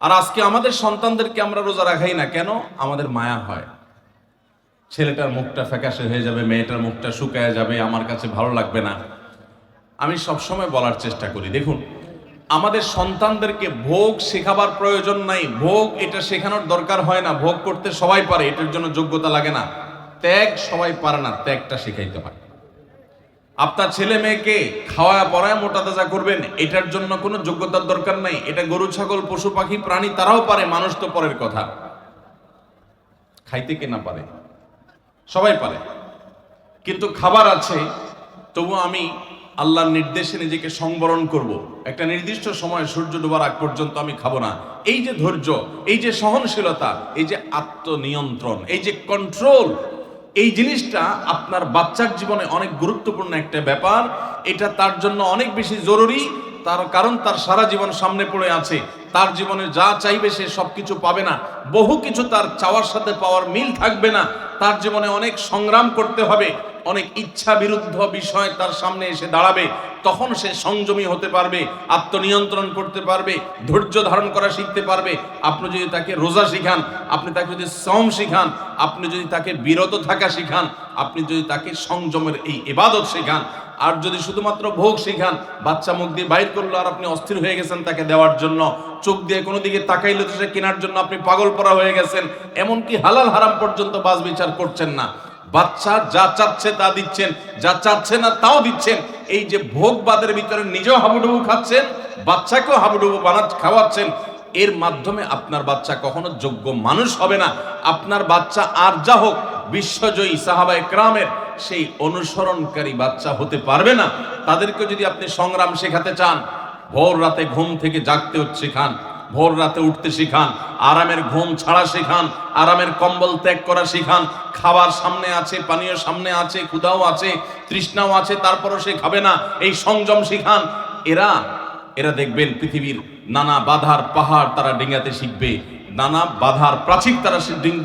আর আজকে আমাদের সন্তানদেরকে আমরা রোজা রাখাই না, কেন? আমাদের মায়া হয়। ছেলেটার মুখটা ফ্যাকাশে হয়ে যাবে, মেয়েটার মুখটা শুকায় যাবে, আমার কাছে ভালো লাগবে না। আমি সবসময় বলার চেষ্টা করি, দেখুন, আমাদের সন্তানদেরকে ভোগ শেখাবার প্রয়োজন নাই, ভোগ এটা শেখানোর দরকার হয় না, ভোগ করতে সবাই পারে, এটার জন্য যোগ্যতা লাগে না। ত্যাগ সবাই পারে না, ত্যাগটা শেখাইতে হয় আপনার ছেলে মেয়েকে খাওয়া পড়ায় মোটা তাজা করবেন, এটার জন্য কোনো যোগ্যতার দরকার নাই। এটা গরু, ছাগল, পশু, পাখি, প্রাণী, তারাও পারে, মানুষ তো পরের কথা। খাইতে কে না পারে? সবাই পারে। কিন্তু খাবার আছে, তবু আমি আল্লাহর নির্দেশে নিজেকে সংবরণ করব। একটা নির্দিষ্ট সময় সূর্য ডোবার আগ পর্যন্ত আমি খাব না। এই যে ধৈর্য, এই যে সহনশীলতা, এই যে আত্মনিয়ন্ত্রণ, এই যে কন্ট্রোল এই জিনিসটা আপনার বাচ্চার জীবনে অনেক গুরুত্বপূর্ণ একটা ব্যাপার। এটা তার জন্য অনেক বেশি জরুরি। তার কারণ তার সারা জীবন সামনে পড়ে আছে। তার জীবনে যা চাইবে সে সবকিছু পাবে না। বহু কিছু তার চাওয়ার সাথে পাওয়ার মিল থাকবে না। তার জীবনে অনেক সংগ্রাম করতে হবে। অনেক ইচ্ছা বিরুদ্ধ বিষয় তার সামনে এসে দাঁড়াবে। তখন সে সংযমী হতে পারবে, আত্মনিয়ন্ত্রণ করতে পারবে, ধৈর্য ধারণ করা শিখতে পারবে। আপনি যদি তাকে রোজা শিখান, আপনি তাকে যদি শ্রম শিখান, আপনি যদি তাকে বিরত থাকা শিখান, আপনি যদি তাকে সংযমের এই এবাদত শেখান আর যদি শুধুমাত্র ভোগ শিখান, বাচ্চা মুখ দিয়ে বাইর করল আর আপনি অস্থির হয়ে গেছেন তাকে দেওয়ার জন্য, চোখ দিয়ে কোনো দিকে তাকাইলে তো সে কেনার জন্য আপনি পাগল পরা হয়ে গেছেন, এমনকি হালাল হারাম পর্যন্ত বাস বিচার করছেন না। বাচ্চা যা চাচ্ছে তা দিচ্ছেন, যা চাচ্ছে না তাও দিচ্ছেন। এই যে ভোগবাদের ভিতরে নিজেও হাবুডুবু খাচ্ছেন, বাচ্চাকেও হাবুডুবু বানা খাওয়াচ্ছেন এর মাধ্যমে আপনার বাচ্চা কখনো যোগ্য মানুষ হবে না। আপনার বাচ্চা আর যা হোক, বিশ্বজয়ী সাহাবা একরামের সেই অনুসরণকারী বাচ্চা হতে পারবে না। তাদেরকে যদি আপনি সংগ্রাম শেখাতে চান, ভোর রাতে ঘুম থেকে জাগতে শেখান ভোর রাতে উঠতে শিখান, আরামের ঘুম ছাড়া শেখান, আরামের কম্বল ত্যাগ করা শিখান, খাবার সামনে আছে, পানীয় সামনে আছে, ক্ষুধাও আছে, তৃষ্ণাও আছে, তারপরও সে খাবে না, এই সংযম শিখান। এরা এরা দেখবেন পৃথিবীর নানা বাধার পাহাড় তারা ডিঙাতে শিখবে, নানা বাধার প্রাচীর তারা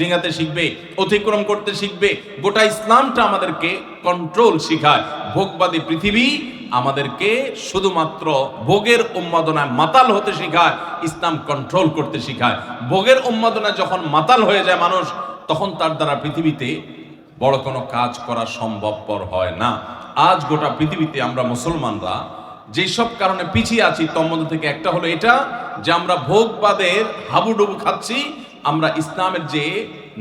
ডিঙাতে শিখবে, অতিক্রম করতে শিখবে, গোটা ইসলামটা আমাদেরকে কন্ট্রোল শিখায়। ভোগবাদী পৃথিবী আমাদেরকে শুধুমাত্র ভোগের উন্মাদনায় মাতাল হতে শেখায়, ইসলাম কন্ট্রোল করতে শিখায়। ভোগের উন্মাদনায় যখন মাতাল হয়ে যায় মানুষ, তখন তার দ্বারা পৃথিবীতে বড় কোনো কাজ করা সম্ভবপর হয় না। আজ গোটা পৃথিবীতে আমরা মুসলমানরা যেসব কারণে পিছিয়ে আছি, তোর মধ্যে থেকে একটা হলো এটা যে আমরা ভোগবাদের হাবুডুবু খাচ্ছি, আমরা ইসলামের যে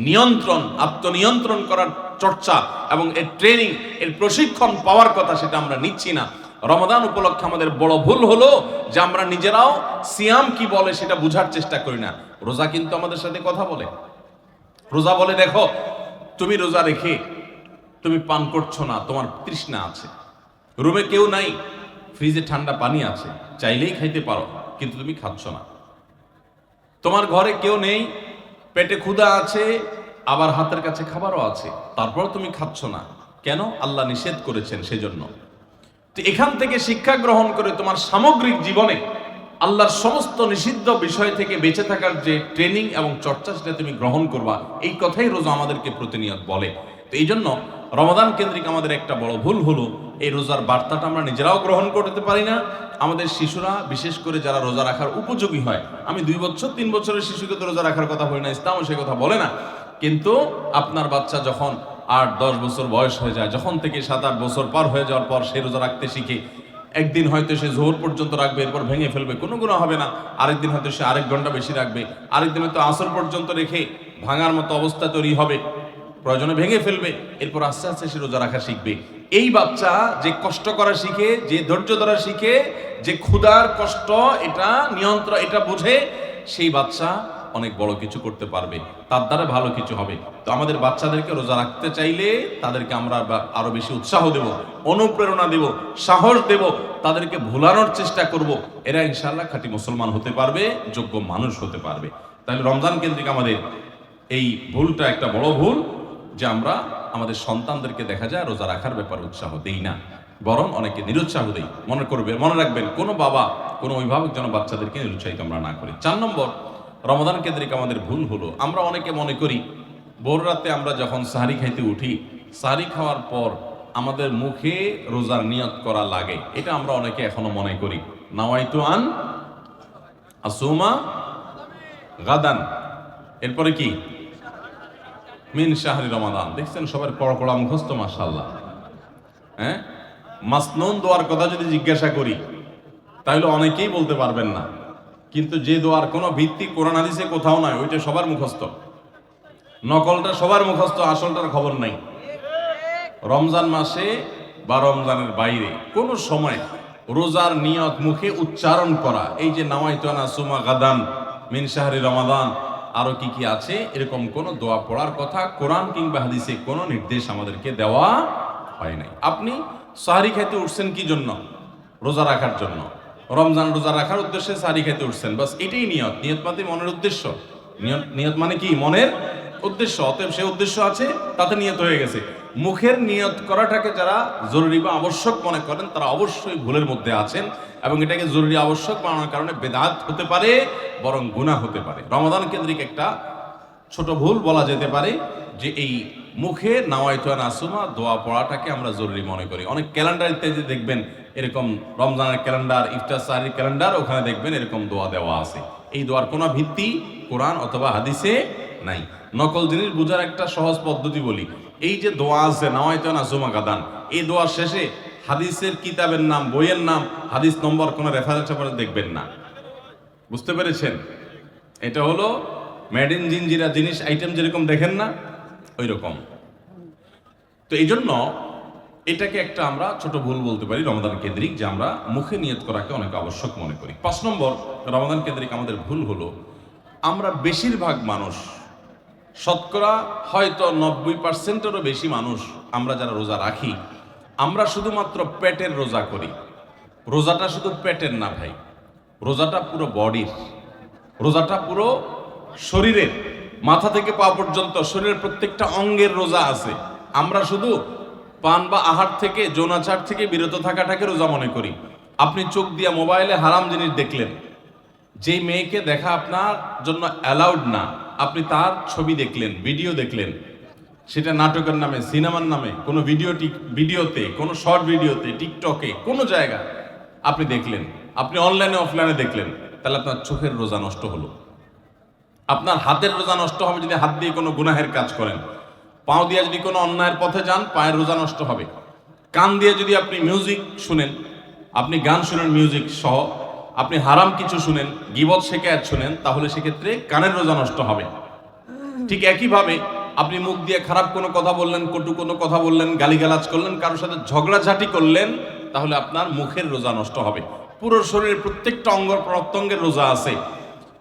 নিয়ন্ত্রণ, আত্মনিয়ন্ত্রণ করার চর্চা এবং এর ট্রেনিং এর প্রশিক্ষণ পাওয়ার কথা সেটা আমরা নিচ্ছি না। রমাদান উপলক্ষে আমাদের বড় ভুল হলো যে আমরা নিজেরাও সিয়াম কি বলে সেটা বুঝার চেষ্টা করি না। রোজা কিন্তু আমাদের সাথে কথা বলে। রোজা বলে, দেখো, তুমি রোজা রেখে তুমি পান করছ না, তোমার তৃষ্ণা আছে। রুমে কেউ নাই ফ্রিজে ঠান্ডা পানি আছে, চাইলেই খাইতে পারো, কিন্তু তুমি খাচ্ছ না। তোমার ঘরে কেউ নেই, পেটে ক্ষুধা আছে, আবার হাতের কাছে খাবারও আছে, তারপর তুমি খাচ্ছ না। কেন? আল্লাহ নিষেধ করেছেন সেজন্য। তো এখান থেকে শিক্ষা গ্রহণ করে তোমার সামগ্রিক জীবনে আল্লাহর সমস্ত নিষিদ্ধ বিষয় থেকে বেঁচে থাকার যে ট্রেনিং এবং চর্চা সেটা তুমি গ্রহণ করবা, এই কথাই রোজা আমাদেরকে প্রতিনিয়ত বলে। তো এই জন্য রমাদান কেন্দ্রিক আমাদের একটা বড় ভুল হলো, এই রোজার বার্তাটা আমরা নিজেরাও গ্রহণ করতে পারি না। আমাদের শিশুরা, বিশেষ করে যারা রোজা রাখার উপযোগী হয়, আমি দুই বছর, তিন বছরের শিশুকে তো রোজা রাখার কথা বলি না, ইসলামও সে কথা বলে না। কিন্তু আপনার বাচ্চা যখন আট, দশ বছর বয়স হয়ে যায়, যখন থেকে সাত, আট বছর পার হয়ে যাওয়ার পর সে রোজা রাখতে শিখে, একদিন হয়তো সে জোহর পর্যন্ত রাখবে, এরপর ভেঙে ফেলবে, কোনো গুণা হবে না। আরেকদিন হয়তো সে আরেক ঘণ্টা বেশি রাখবে, আরেকদিন হয়তো আসর পর্যন্ত রেখে ভাঙার মতো অবস্থা তৈরি হবে। প্রয়োজনে ভেঙে ফেলবে, এরপর আস্তে আস্তে সে রোজা রাখা শিখবে। এই বাচ্চা যে কষ্ট করা শিখে, যে ধৈর্য ধরা শিখে, যে ক্ষুধার কষ্ট, এটা নিয়ন্ত্রণ, এটা বুঝে, সেই বাচ্চা অনেক বড় কিছু করতে পারবে। তার দ্বারা ভালো কিছু হবে। তো আমাদের বাচ্চাদেরকে রোজা রাখতে চাইলে তাদেরকে আমরা আরও বেশি উৎসাহ দেব, অনুপ্রেরণা দেব, সাহস দেব, তাদেরকে ভুলানোর চেষ্টা করব। এরা ইনশাআল্লাহ খাঁটি মুসলমান হতে পারবে, যোগ্য মানুষ হতে পারবে। তাহলে রমজান কেন্দ্রিক আমাদের এই ভুলটা একটা বড় ভুল। যে আমরা আমাদের সন্তানদেরকে দেখা যায় রোজা রাখার ব্যাপারে উৎসাহ দেই না। বরং অনেকে নিরুৎসাহ দেই। মনে করবে, মনে রাখবেন, কোনো বাবা, কোনো অভিভাবক যেন বাচ্চাদেরকে নিরুৎসাহিত আমরা না করি। চার নম্বর রমদান কেন্দ্রিক আমাদের ভুল হলো। আমরা অনেকে মনে করি, ভোর রাতে আমরা যখন সাহারি খাইতে উঠি, সাহারি খাওয়ার পর আমাদের মুখে রোজার নিয়ত করা লাগে। এটা আমরা অনেকে এখনও মনে করি। নাওয়াইতু আন আসুমা গাদান। এরপরে কি? মিন শাহরি রমাদান। দেখছেন সবার পড়া পড়া মুখস্থ মাশাল্লাহ হ্যাঁ? মাসনুন দোয়ার কথা যদি জিজ্ঞাসা করি, তাহলে অনেকেই বলতে পারবেন না। কিন্তু যে দোয়ার কোনো ভিত্তি কোরআন হাদিসে কোথাও নয় ওইটা সবার মুখস্থ। নকলটা সবার মুখস্থ, আসলটার খবর নাই। রমজান মাসে বা রমজানের বাইরে কোনো সময় রোজার নিয়ত মুখে উচ্চারণ করা, এই যে নাওয়াইতানা সুমা গাদান মিন রমাদান আরও কি কি আছে? এরকম কোন দোয়া পড়ার কথা কোরআন কিংবা হাদিসে কোনো নির্দেশ আমাদেরকে দেওয়া হয় নাই। আপনি সাহারি খাইতে উঠছেন কি জন্য? রোজা রাখার জন্য। রমজান রোজা রাখার উদ্দেশ্যে সাহারি খাইতে উঠছেন। বাস এটাই নিয়ত। নিয়ত মানে মনের উদ্দেশ্য। নিয়ত নিয়ত মানে কি? মনের উদ্দেশ্য। অতএব সে উদ্দেশ্য আছে, তাতে নিয়ত হয়ে গেছে। মুখের নিয়ত করাটাকে যারা জরুরি বা আবশ্যক মনে করেন, তারা অবশ্যই ভুলের মধ্যে আছেন। এবং এটাকে জরুরি আবশ্যক বানানোর কারণে বেদাত হতে পারে, বরং গুনাহ হতে পারে। রমাদান কেন্দ্রিক একটা ছোট ভুল বলা যেতে পারে যে এই মুখে নাওয়াইতুয়া নাসুমা দোয়া পড়াটাকে আমরা জরুরি মনে করি। অনেক ক্যালেন্ডার ইত্যাদি দেখবেন, এরকম রমজানের ক্যালেন্ডার, ইফতার সাহারির ক্যালেন্ডার, ওখানে দেখবেন এরকম দোয়া দেওয়া আছে। এই দোয়ার কোনো ভিত্তি কোরআন অথবা হাদিসে নাই। নকল জিনিস বোঝার একটা সহজ পদ্ধতি বলি। এই যে দোয়া আছে, নাওয়াইতুয়া নাসুমা গাদান, এই দোয়ার শেষে হাদিসের কিতাবের নাম, বইয়ের নাম, হাদিস নম্বর কোনো রেফারেন্স আপনারা দেখবেন না। বুঝতে পেরেছেন? এটা হলো মেড ইন জিনজিরা জিনিস আইটেম যেরকম দেখেন না ওই রকম তো এই জন্য এটাকে একটা আমরা ছোট ভুল বলতে পারি রমাদান কেন্দ্রিক, যে আমরা মুখে নিয়ত করাকে অনেক আবশ্যক মনে করি। পাঁচ নম্বর রমাদান কেন্দ্রিক আমাদের ভুল হলো, আমরা বেশিরভাগ মানুষ, শতকরা হয়তো নব্বই পার্সেন্টেরও বেশি মানুষ আমরা যারা রোজা রাখি আমরা শুধুমাত্র পেটের রোজা করি। রোজাটা শুধু পেটের না ভাই, রোজাটা পুরো বডির, রোজাটা পুরো শরীরের, মাথা থেকে পা পর্যন্ত শরীরের প্রত্যেকটা অঙ্গের রোজা আছে। আমরা শুধু পান বা আহার থেকে, যৌনাচার থেকে বিরত থাকাটাকে রোজা মনে করি। আপনি চোখ দিয়া মোবাইলে হারাম জিনিস দেখলেন। যেই মেয়েকে দেখা আপনার জন্য অ্যালাউড না, আপনি তার ছবি দেখলেন ভিডিও দেখলেন। সেটা নাটকের নামে, সিনেমার নামে, কোনো ভিডিও ভিডিওতে কোনো শর্ট ভিডিওতে টিকটকে কোনো জায়গা আপনি দেখলেন। আপনি অনলাইনে অফলাইনে দেখলেন, তাহলে আপনার চোখের রোজা নষ্ট হলো। আপনার হাতের রোজা নষ্ট হবে যদি হাত দিয়ে কোনো গুনাহের কাজ করেন। পাও দিয়ে যদি কোনো অন্যায়ের পথে যান, পায়ের রোজা নষ্ট হবে। কান দিয়ে যদি আপনি মিউজিক শুনেন, আপনি গান শুনেন মিউজিক সহ, আপনি হারাম কিছু শুনেন, গিবত শেখায়াত শুনেন, তাহলে সেক্ষেত্রে কানের রোজা নষ্ট হবে। ঠিক একইভাবে আপনি মুখ দিয়ে খারাপ কোনো কথা বললেন, কটু কোনো কথা বললেন, গালিগালাজ করলেন, কারোর সাথে ঝগড়াঝাটি করলেন, তাহলে আপনার মুখের রোজা নষ্ট হবে। পুরো শরীরের প্রত্যেকটা অঙ্গ প্রত্যঙ্গের রোজা আছে।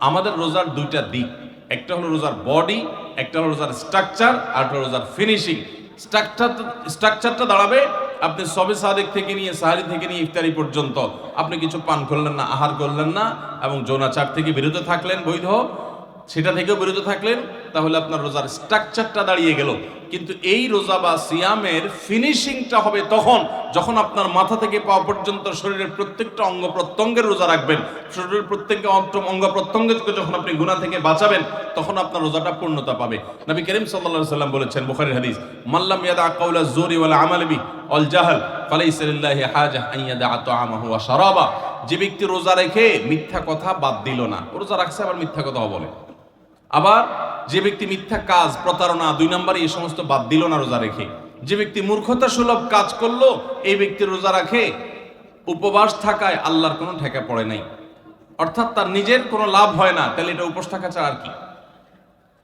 আমাদের রোজার দুইটা দিক। একটা হলো রোজার বডি, একটা হলো রোজার স্ট্রাকচার, আর একটা রোজার ফিনিশিং। স্ট্রাকচার স্ট্রাকচারটা দাঁড়াবে। আপনি সবে সাদেক থেকে নিয়ে, সাহারি থেকে নিয়ে, ইফতারি পর্যন্ত আপনি কিছু পান করলেন না, আহার করলেন না, এবং যৌনাচার থেকে বিরত থাকলেন, বৈধ। সেটা থেকেও বিরত থাকলেন। তাহলে আপনার রোজার স্ট্রাকচারটা দাঁড়িয়ে গেল। কিন্তু এই রোজা বা সিয়ামের ফিনিশিংটা হবে তখন, যখন আপনার মাথা থেকে পা পর্যন্ত শরীরের প্রত্যেকটা অঙ্গ প্রত্যঙ্গের রোজা রাখবেন। শরীরের প্রত্যেকটা অঙ্গ- প্রত্যঙ্গকে যখন আপনি গুণা থেকে বাঁচাবেন, তখন আপনার রোজাটা পূর্ণতা পাবে। নবী করিম সাল্লাল্লাহু সাল্লাম বলেছেন, বুখারীর হাদিস মাল্লাম ইয়াদা কাউলা জুরি ওয়াল আমাল বি অল জাহাল, ফালাইসা লিল্লাহি হাজা আন ইয়াদা তাআমাহু ওয়া শারাবা। যে ব্যক্তি রোজা রেখে মিথ্যা কথা বাদ দিল না রোজা রাখছে, আবার মিথ্যা কথা বলে। আবার যে ব্যক্তি মিথ্যা কাজ, প্রতারণা, দুই নম্বরে এই সমস্ত বাদ দিল না রোজা রেখে। যে ব্যক্তি মূর্খতা সুলভ কাজ করল, এই ব্যক্তি রোজা রাখে। উপবাস থাকায় আল্লাহর কোনো ঠেকা পড়ে নাই। অর্থাৎ তার নিজের কোনো লাভ হয় না, তাহলে এটা উপোস থাকা ছাড়া আর কি?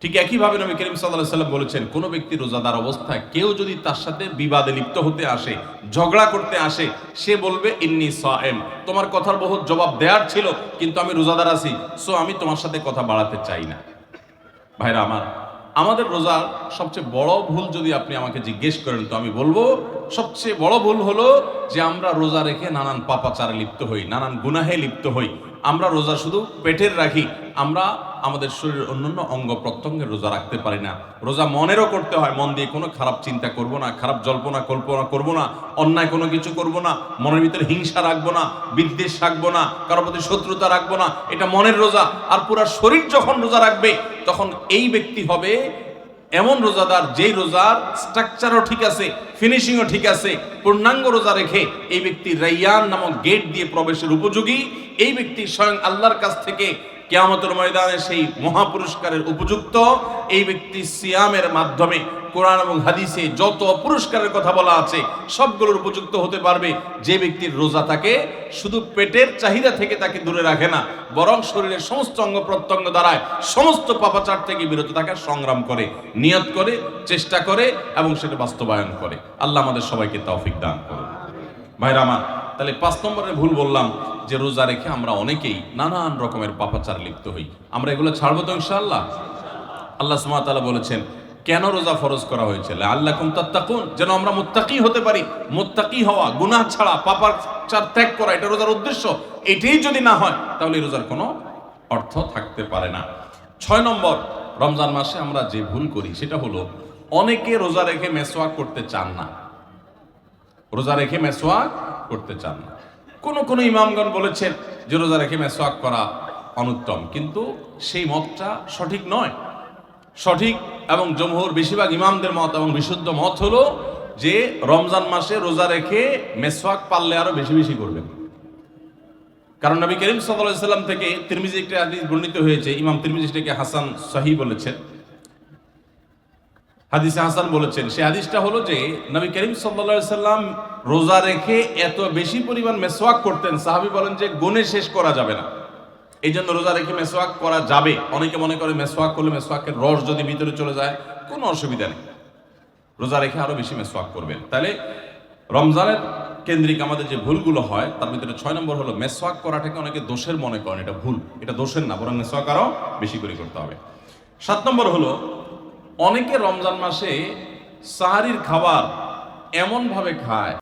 ঠিক একইভাবে নবী করিম সাল্লাহ সাল্লাম বলেছেন, কোন ব্যক্তি রোজাদার অবস্থায় কেউ যদি তার সাথে বিবাদে লিপ্ত হতে আসে, ঝগড়া করতে আসে, সে বলবে, ইন্নি সায়েম। তোমার কথার বহুত জবাব দেওয়ার ছিল, কিন্তু আমি রোজাদার আছি, সো আমি তোমার সাথে কথা বাড়াতে চাই না। ভাইরা, আমার, আমাদের রোজার সবচেয়ে বড় ভুল যদি আপনি আমাকে জিজ্ঞেস করেন, তো আমি বলব, সবচেয়ে বড় ভুল হলো যে আমরা রোজা রেখে নানান পাপাচারে লিপ্ত হই, নানান গুনাহে লিপ্ত হই। আমরা রোজা শুধু পেটের রাখি, আমরা আমাদের শরীরের অন্যান্য অঙ্গ প্রত্যঙ্গে রোজা রাখতে পারি না। রোজা মনেরও করতে হয়, মন দিয়ে কোনো খারাপ চিন্তা করব না, খারাপ জল্পনা, কল্পনা করব না, অন্যায় কোনো কিছু করব না, মনের ভিতরে হিংসা রাখব না, বিদ্বেষ রাখব না, কারোর প্রতি শত্রুতা রাখব না, এটা মনের রোজা। আর পুরা শরীর যখন রোজা রাখবে, তখন এই ব্যক্তি হবে এমন রোজাদার যেই রোজার স্ট্রাকচারও ঠিক আছে, ফিনিশিংও ঠিক আছে, পূর্ণাঙ্গ রোজা রেখে এই ব্যক্তি রাইয়ান নামক গেট দিয়ে প্রবেশের উপযোগী। এই ব্যক্তি স্বয়ং আল্লাহর কাছ থেকে কেয়ামতের ময়দানে সেই মহাপুরস্কারের উপযুক্ত এই ব্যক্তি সিয়ামের মাধ্যমে কোরআন এবং হাদিসে যত পুরস্কারের কথা বলা আছে, সবগুলোর উপযুক্ত হতে পারবে। যে ব্যক্তির রোজা থাকে, শুধু পেটের চাহিদা থেকে তাকে দূরে রাখে না, বরং শরীরের সমস্ত অঙ্গ প্রত্যঙ্গ দ্বারায় সমস্ত পাপাচার থেকে বিরত থাকার সংগ্রাম করে, নিয়ত করে, চেষ্টা করে এবং সেটা বাস্তবায়ন করে। আল্লাহ আমাদের সবাইকে তৌফিক দান করুন। ভাইরা আমার তাহলে পাঁচ নম্বরে ভুল বললাম যে রোজা রেখে আমরা অনেকেই নানান রকমের পাপাচার লিপ্ত হই। আমরা এগুলো ছাড়বো তো ইনশাআল্লাহ? আল্লাহ সুমাতালা বলেছেন, কেন রোজা ফরজ করা হয়েছিল আল্লাহ কুম তাত্তাকুন, যেন আমরা মুত্তাকি হতে পারি। মুত্তাকি হওয়া, গুনাহ ছাড়া পাপার চার ত্যাগ করা, এটা রোজার উদ্দেশ্য। এটাই যদি না হয়, তাহলে রোজার কোনো অর্থ থাকতে পারে না। ছয় নম্বর, রমজান মাসে আমরা যে ভুল করি, সেটা হলো অনেকে রোজা রেখে মেসোয়াক করতে চান না। রোজা রেখে মেসোয়াক করতে চান না। কোন কোন ইমামগণ বলেছেন যে রোজা রেখে মেসোয়াক করা অনুত্তম। কিন্তু সেই মতটা সঠিক নয়। সঠিক এবং জমহুর বেশিরভাগ ইমামদের মত এবং বিশুদ্ধ মত হলো যে, রমজান মাসে রোজা রেখে মেসওয়াক পারলে আরও বেশি বেশি করবেন। কারণ নবী করিম সাল্লাম থেকে তিরমিজি একটা হাদিস বর্ণিত হয়েছে, ইমাম তিরমিজি সেটাকে হাসান সহি বলেছেন। হাদিসে হাসান বলেছেন সেই হাদিসটা হলো যে নবী করিম সাল্লাল্লাহু সাল্লাম রোজা রেখে এত বেশি পরিমাণ মেসওয়াক করতেন, সাহাবী বলেন যে গুণে শেষ করা যাবে না। এই জন্য রোজা রেখে মেসওয়াক করা যাবে। অনেকে মনে করে মেসওয়াক করলে মেসওয়াকের রস যদি ভিতরে চলে যায়, কোনো অসুবিধা নেই। রোজা রেখে আরও বেশি মেসওয়াক করবেন। তাহলে রমজানের কেন্দ্রিক আমাদের যে ভুলগুলো হয়, তার ভিতরে ছয় নম্বর হলো মেসওয়াক করাটাকে অনেকে দোষের মনে করেন, এটা ভুল, এটা দোষের না, বরং মেসওয়াক আরও বেশি করে করতে হবে। সাত নম্বর হলো অনেকে রমজান মাসে সাহারির খাবার এমনভাবে খায়।